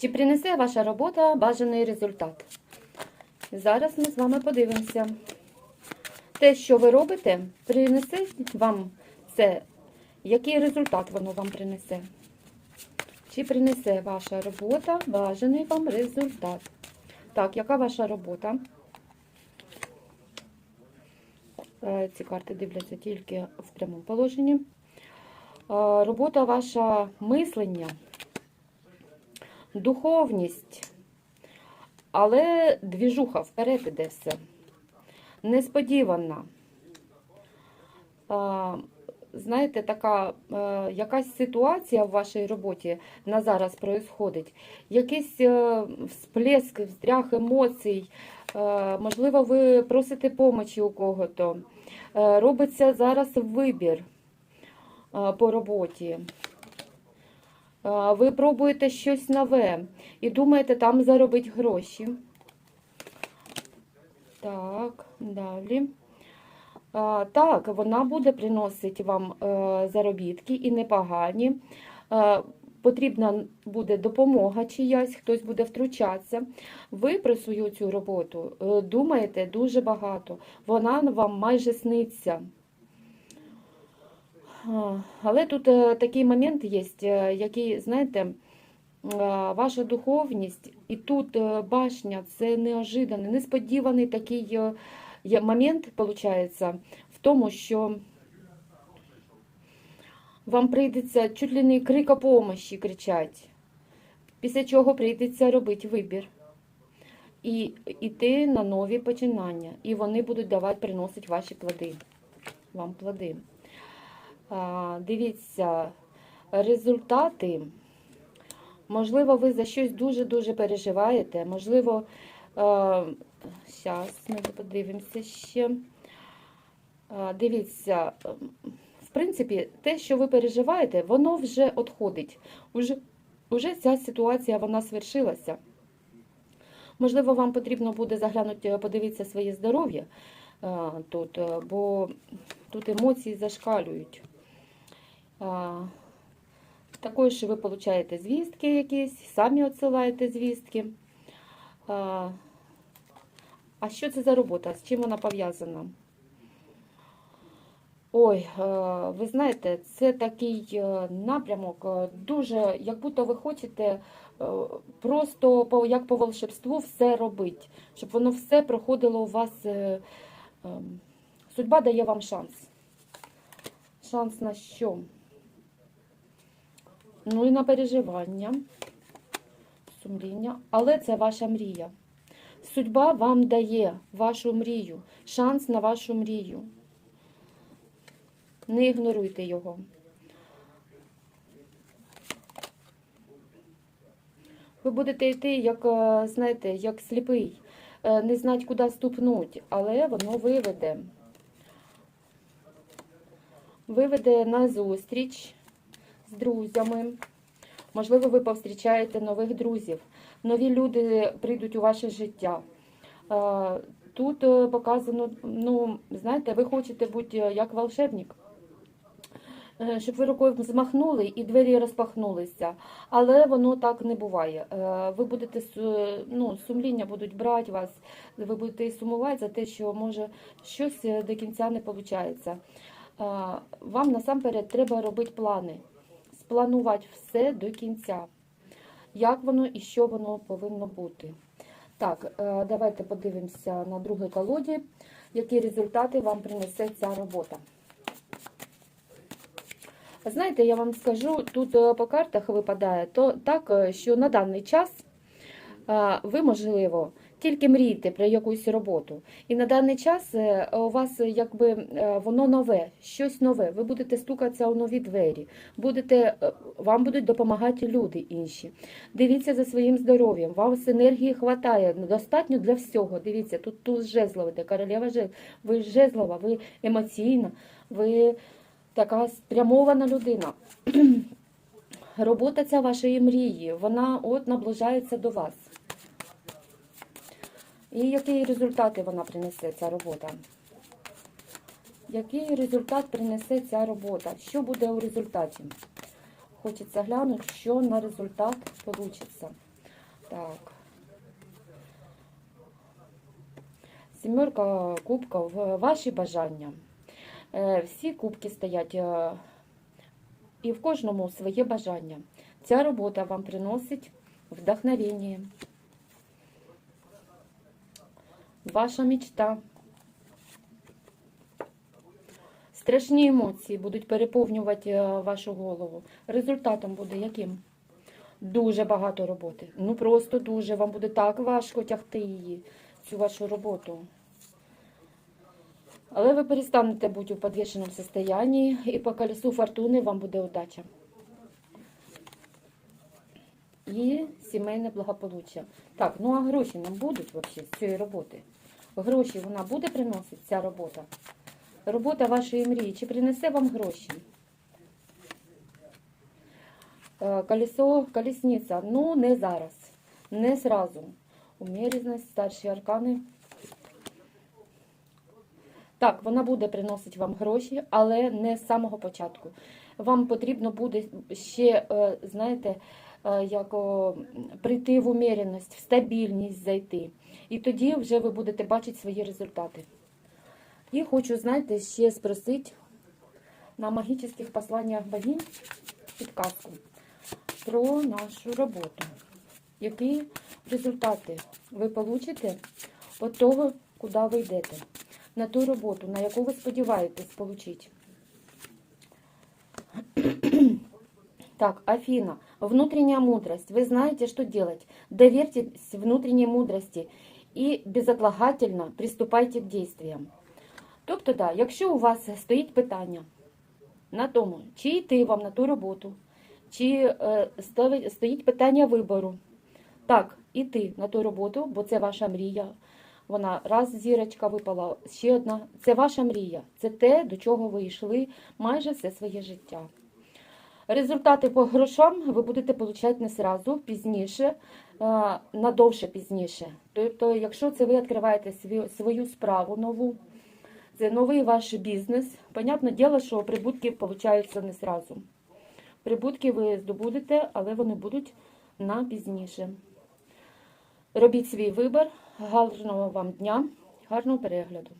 Чи принесе ваша робота бажаний результат? Зараз ми з вами подивимося. Те, що ви робите, принесе вам це. Який результат воно вам принесе? Чи принесе ваша робота бажаний вам результат? Так, яка ваша робота? Е, Ці карти дивляться тільки в прямому положенні. Е, Робота ваша мислення, духовність, але двіжуха вперед іде все. Несподівана. Е, Знаєте, така е, якась ситуація в вашій роботі на зараз происходить, якийсь е, всплеск, встрях емоцій, е, можливо, ви просите помочі у кого-то. Е, робиться зараз вибір е, по роботі. Ви пробуєте щось нове і думаєте там заробити гроші. Так, далі. А, Так, вона буде приносити вам е, заробітки і непогані. Е, Потрібна буде допомога чиясь, хтось буде втручатися. Ви про свою цю роботу е, думаєте дуже багато. Вона вам майже сниться. Але тут е, такий момент є, е, який, знаєте, е, ваша духовність і тут башня це неожиданий, несподіваний такий момент, виходить, в тому, що вам прийдеться чуть ли не крика помощі кричать, після чого прийдеться робити вибір. І йти на нові починання. І вони будуть давати, приносити ваші плоди. Вам плоди. Дивіться, результати. Можливо, ви за щось дуже-дуже переживаєте. Можливо, зараз ми подивимося ще. Дивіться, в принципі, те, що ви переживаєте, воно вже відходить. Уже, уже ця ситуація вона свершилася. Можливо, вам потрібно буде заглянути, подивитися своє здоров'я тут, бо тут емоції зашкалюють. Також ви получаєте звістки якісь, самі відсилаєте звістки. А, що це за робота? З чим вона пов'язана? Ой, ви знаєте, це такий е, напрямок, е, дуже, як будто ви хочете е, просто як по волшебству все робити, щоб воно все проходило у вас. ем, Судьба дає вам шанс. Шанс на що? Ну і на переживання, сумління, але це ваша мрія. Судьба вам дає вашу мрію, шанс на вашу мрію. Не ігноруйте його. Ви будете йти, як, е, знаєте, як сліпий, е, не знати, куди ступнуть, але воно виведе. Виведе на зустріч друзями. Можливо, ви повстрічаєте нових друзів. Нові люди прийдуть у ваше життя. Е, Тут е, показано, ну, знаєте, ви хочете бути е, як волшебник. Щоб ви рукою змахнули і двері розпахнулися. Але воно так не буває. Ви будете ну, сумління будуть брати вас, ви будете сумувати за те, що може щось до кінця не виходить. Вам насамперед треба робити плани, спланувати все до кінця. Як воно і що воно повинно бути. Так, е, давайте подивимося на другій колоді, які результати вам принесе ця робота. Знаєте, я вам скажу, тут е, по картах випадає то так, е, що на даний час ви, можливо, тільки мрієте про якусь роботу. І на даний час е, у вас якби е, воно нове, щось нове. Ви будете стукатися у нові двері, будете, е, вам будуть допомагати люди інші. Дивіться за своїм здоров'ям, вас енергії вистачає, достатньо для всього. Дивіться, тут туз жезлова, де королева жезлова. Ви жезлова, ви емоційна, ви така спрямована людина. Робота ця вашої мрії, вона от наближається до вас. І які результати вона принесе, ця робота? Який результат принесе ця робота? Що буде у результаті? Хочеться глянути, що на результат вийде. Так. Сімерка кубків, ваші бажання. Е, Всі кубки стоять, е, і в кожному своє бажання. Ця робота вам приносить вдохновення. Ваша мечта. Страшні емоції будуть переповнювати е, вашу голову. Результатом буде яким? Дуже багато роботи. Ну просто дуже. Вам буде так важко тягти її, цю вашу роботу. Але ви перестанете бути у підвішеному стані, і по колесу фортуни вам буде удача. І сімейне благополуччя. Так, ну а гроші нам будуть взагалі з цієї роботи? Гроші вона буде приносити, ця робота? Робота вашої мрії. Чи принесе вам гроші? Е, Колесо, колесниця. Ну, не зараз. Не зразу. Умірність, старші аркани. Так, вона буде приносити вам гроші, але не з самого початку. Вам потрібно буде ще, е, знаєте, як прийти в уміреність, в стабільність зайти. І тоді вже ви будете бачити свої результати. І хочу, знаєте, ще спросити на магічних посланнях богинь підказку про нашу роботу. Які результати ви получите від того, куди ви йдете? На ту роботу, на яку ви сподіваєтесь отримати. Так, Афина, внутренняя мудрость. Вы знаете, что делать. Доверьтесь внутренней мудрости і безотлагательно приступайте к действиям. Тобто, да, якщо у вас стоїть питання на тому, чи йти вам на ту роботу, чи е, стоїть- питання вибору, так, іти на ту роботу, бо це ваша мрія. Вона раз зірочка випала, ще одна. Це ваша мрія. Це те, до чого ви йшли майже все своє життя. Результати по грошам ви будете отримати не сразу, пізніше, е, надовше пізніше. Тобто, якщо це ви відкриваєте свою, справу нову, це новий ваш бізнес. Понятне діло, що прибутки получаються не сразу. Прибутки ви здобудете, але вони будуть на пізніше. Робіть свій вибір. Гарного вам дня, гарного перегляду.